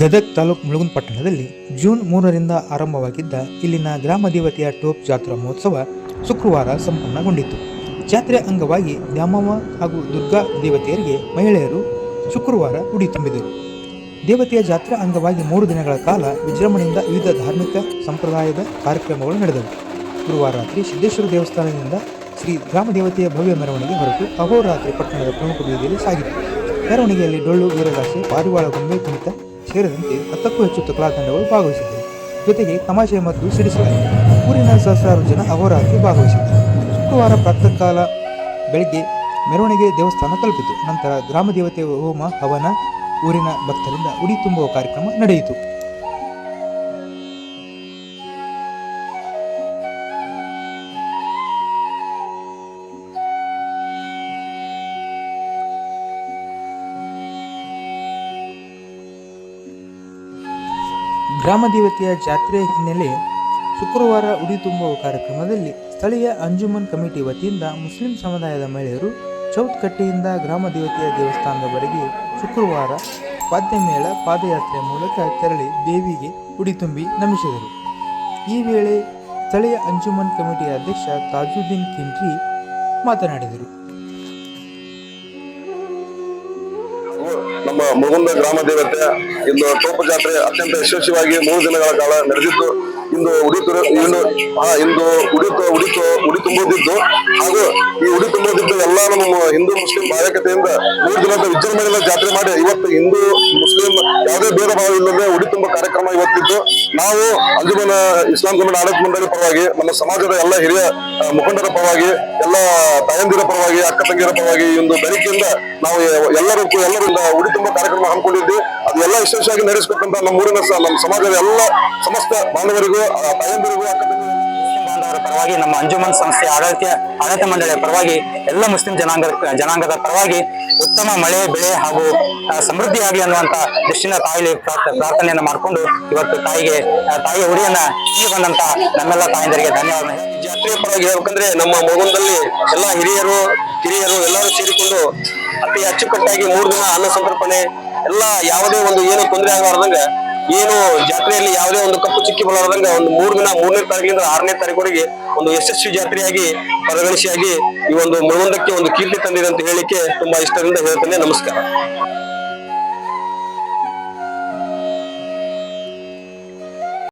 ಗದಗ್ ತಾಲೂಕು ಮುಳುಗುನ್ ಪಟ್ಟಣದಲ್ಲಿ ಜೂನ್ ಮೂರರಿಂದ ಆರಂಭವಾಗಿದ್ದ ಇಲ್ಲಿನ ಗ್ರಾಮ ದೇವತೆಯ ಟೋಪ್ ಜಾತ್ರಾ ಮಹೋತ್ಸವ ಶುಕ್ರವಾರ ಸಂಪನ್ನಗೊಂಡಿತು. ಜಾತ್ರೆ ಅಂಗವಾಗಿ ದ್ಯಾಮವ್ವ ಹಾಗೂ ದುರ್ಗಾ ದೇವತೆಯರಿಗೆ ಮಹಿಳೆಯರು ಶುಕ್ರವಾರ ಉಡಿ ತುಂಬಿದರು. ದೇವತೆಯ ಜಾತ್ರಾ ಅಂಗವಾಗಿ ಮೂರು ದಿನಗಳ ಕಾಲ ವಿಜೃಂಭಣೆಯಿಂದ ವಿವಿಧ ಧಾರ್ಮಿಕ ಸಂಪ್ರದಾಯದ ಕಾರ್ಯಕ್ರಮಗಳು ನಡೆದವು. ಗುರುವಾರ ರಾತ್ರಿ ಸಿದ್ದೇಶ್ವರ ದೇವಸ್ಥಾನದಿಂದ ಶ್ರೀ ಗ್ರಾಮ ದೇವತೆಯ ಭವ್ಯ ಮೆರವಣಿಗೆ ಹೊರಟು ಅಹೋರಾತ್ರಿ ಪಟ್ಟಣದ ಪ್ರಮುಖ ಬೀದಿಯಲ್ಲಿ ಸಾಗಿತು. ಮೆರವಣಿಗೆಯಲ್ಲಿ ಡೊಳ್ಳು, ವೀರಗಾಸೆ, ಪಾರಿವಾಳ ಗೊಂಬೆ ಕುಣಿತ ಸೇರಿದಂತೆ ಹತ್ತಕ್ಕೂ ಹೆಚ್ಚು ತುಕಲಾ ತಂಡಗಳು ಭಾಗವಹಿಸಿದ್ದವು. ಜೊತೆಗೆ ತಮಾಷೆ ಮತ್ತು ಸಿಡಿಸಲಾಯಿತು ಊರಿನ ಸಹಸ್ರಾರು ಜನ ಅಹೋರಾತ್ರಿ ಭಾಗವಹಿಸಿದ್ದರು. ಶುಕ್ರವಾರ ಪ್ರಾತಃಕಾಲ ಬೆಳಗ್ಗೆ ಮೆರವಣಿಗೆ ದೇವಸ್ಥಾನ ತಲುಪಿತು. ನಂತರ ಗ್ರಾಮ ದೇವತೆ ಹೋಮ, ಹವನ, ಊರಿನ ಭಕ್ತರಿಂದ ಉಡಿ ತುಂಬುವ ಕಾರ್ಯಕ್ರಮ ನಡೆಯಿತು. ಗ್ರಾಮ ದೇವತೆಯ ಜಾತ್ರೆ ಹಿನ್ನೆಲೆ ಶುಕ್ರವಾರ ಉಡಿ ತುಂಬುವ ಕಾರ್ಯಕ್ರಮದಲ್ಲಿ ಸ್ಥಳೀಯ ಅಂಜುಮನ್ ಕಮಿಟಿ ವತಿಯಿಂದ ಮುಸ್ಲಿಂ ಸಮುದಾಯದ ಮಹಿಳೆಯರು ಚೌತ್ಕಟ್ಟೆಯಿಂದ ಗ್ರಾಮ ದೇವತೆಯ ದೇವಸ್ಥಾನದವರೆಗೆ ಶುಕ್ರವಾರ ವಾದ್ಯಮೇಳ, ಪಾದಯಾತ್ರೆ ಮೂಲಕ ತೆರಳಿ ದೇವಿಗೆ ಉಡಿ ತುಂಬಿ ನಮಿಸಿದರು. ಈ ವೇಳೆ ಸ್ಥಳೀಯ ಅಂಜುಮನ್ ಕಮಿಟಿಯ ಅಧ್ಯಕ್ಷ ತಾಜುದ್ದೀನ್ ಕಿಂಟ್ರಿ ಮಾತನಾಡಿದರು. ನಮ್ಮ ಮುಗುಂದ ಗ್ರಾಮ ದೇವತೆ ಇಂದು ಟೋಪ ಜಾತ್ರೆ ಅತ್ಯಂತ ಯಶಸ್ವಿಯಾಗಿ ಮೂರು ದಿನಗಳ ಕಾಲ ನಡೆದಿದ್ದು. ಇಂದು ಉಡಿ ಇಂದು ಹಾ ಇಂದು ಉಡಿ ಉಡಿ ಉಡಿ ತುಂಬುತ್ತಿದ್ದು ಹಾಗೂ ಈ ಉಡಿ ತುಂಬೋದಿದ್ದು ಎಲ್ಲ ನಮ್ಮ ಹಿಂದೂ ಮುಸ್ಲಿಂ ಬಾಯಕತೆಯಿಂದ ಮೂರು ದಿನದ ವಿಜೃಂಭಣೆಯಿಂದ ಜಾತ್ರೆ ಮಾಡಿ ಇವತ್ತು ಹಿಂದೂ ಮುಸ್ಲಿಂ ಯಾವುದೇ ಭೇದ ಭಾವ ಇಲ್ಲದೆ ಉಡಿ ತುಂಬ ಕಾರ್ಯಕ್ರಮ ಇವತ್ತಿದ್ದು. ನಾವು ಅಂಜುಮನ ಇಸ್ಲಾಂ ಕಮಿಟಿ ಆಡಳಿತ ಮಂಡಳಿ ಪರವಾಗಿ ನಮ್ಮ ಸಮಾಜದ ಎಲ್ಲ ಹಿರಿಯ ಆ, ಮುಖಂಡರ ಪರವಾಗಿ ಎಲ್ಲ ತಾಯಂದಿರ ಪರವಾಗಿ ಅಕ್ಕ ತಂಗಿಯರ ಪರವಾಗಿ ಒಂದು ಬೆಳಿಗ್ಗೆಯಿಂದ ನಾವು ಎಲ್ಲರೂ ಎಲ್ಲರಿಂದ ಉಡಿ ತುಂಬ ಕಾರ್ಯಕ್ರಮ ಹಮ್ಮಿಕೊಂಡಿದ್ವಿ. ಅದು ಎಲ್ಲ ಯಶಸ್ವಿಯಾಗಿ ನಡೆಸಬೇಕಂತ ನಮ್ಮ ಊರಿನ ನಮ್ಮ ಸಮಾಜದ ಎಲ್ಲ ಸಮಸ್ತ ಬಾಂಧವರಿಗೂ ತಂಗಿಯರಿಗೂ ಮುಸ್ಲಿಂ ಬಾಂಧವರ ಪರವಾಗಿ, ನಮ್ಮ ಅಂಜುಮನ್ ಸಂಸ್ಥೆ ಆಡಳಿತ ಆಡಳಿತ ಮಂಡಳಿಯ ಪರವಾಗಿ, ಎಲ್ಲ ಮುಸ್ಲಿಂ ಜನಾಂಗ, ಜನಾಂಗದ ಪರವಾಗಿ ಉತ್ತಮ ಮಳೆ, ಬೆಳೆ ಹಾಗೂ ಸಮೃದ್ಧಿಯಾಗಿ ಅನ್ನುವಂತ ದೃಷ್ಟಿನ ತಾಯಿಲಿ ಪ್ರಾರ್ಥನೆಯನ್ನು ಮಾಡಿಕೊಂಡು ಇವತ್ತು ತಾಯಿಗೆ ತಾಯಿಯ ಉಡಿಯನ್ನ ಈ ಬಂದಂತ ನಮ್ಮೆಲ್ಲ ತಾಯಂದರಿಗೆ ಧನ್ಯವಾದ ಜಾತ್ರೆಯ ಪರವಾಗಿ ಹೇಳ್ಬೇಕಂದ್ರೆ ನಮ್ಮ ಮಗುಂದಲ್ಲಿ ಎಲ್ಲಾ ಹಿರಿಯರು, ಕಿರಿಯರು ಎಲ್ಲರೂ ಸೇರಿಕೊಂಡು ಅತಿ ಅಚ್ಚುಕಟ್ಟಾಗಿ ಮೂರು ದಿನ ಅನ್ನ ಸಂತರ್ಪಣೆ ಎಲ್ಲ ಯಾವುದೇ ಒಂದು ಏನು ತೊಂದರೆ ಆಗಲಾರ್ದಂಗ ಏನು ಜಾತ್ರೆಯಲ್ಲಿ ಯಾವುದೇ ಒಂದು ಕಪ್ಪು ಚಿಕ್ಕಿ ಬಲಾರದಂಗ ಒಂದು ಮೂರು ದಿನ, ಮೂರನೇ ತಾರೀಕಿನಿಂದ ಆರನೇ ತಾರೀಕುವರೆಗೆ ಒಂದು ಯಶಸ್ವಿ ಜಾತ್ರೆಯಾಗಿ ಪರಿಗಣಿಸಿಯಾಗಿ ಈ ಒಂದು ಮುಳುಗುಂದಕ್ಕೆ ಒಂದು ಕೀರ್ತಿ ತಂದಿದೆ ಅಂತ ಹೇಳಿಕ್ಕೆ ತುಂಬಾ ಇಷ್ಟದಿಂದ ಹೇಳ್ತೇನೆ. ನಮಸ್ಕಾರ.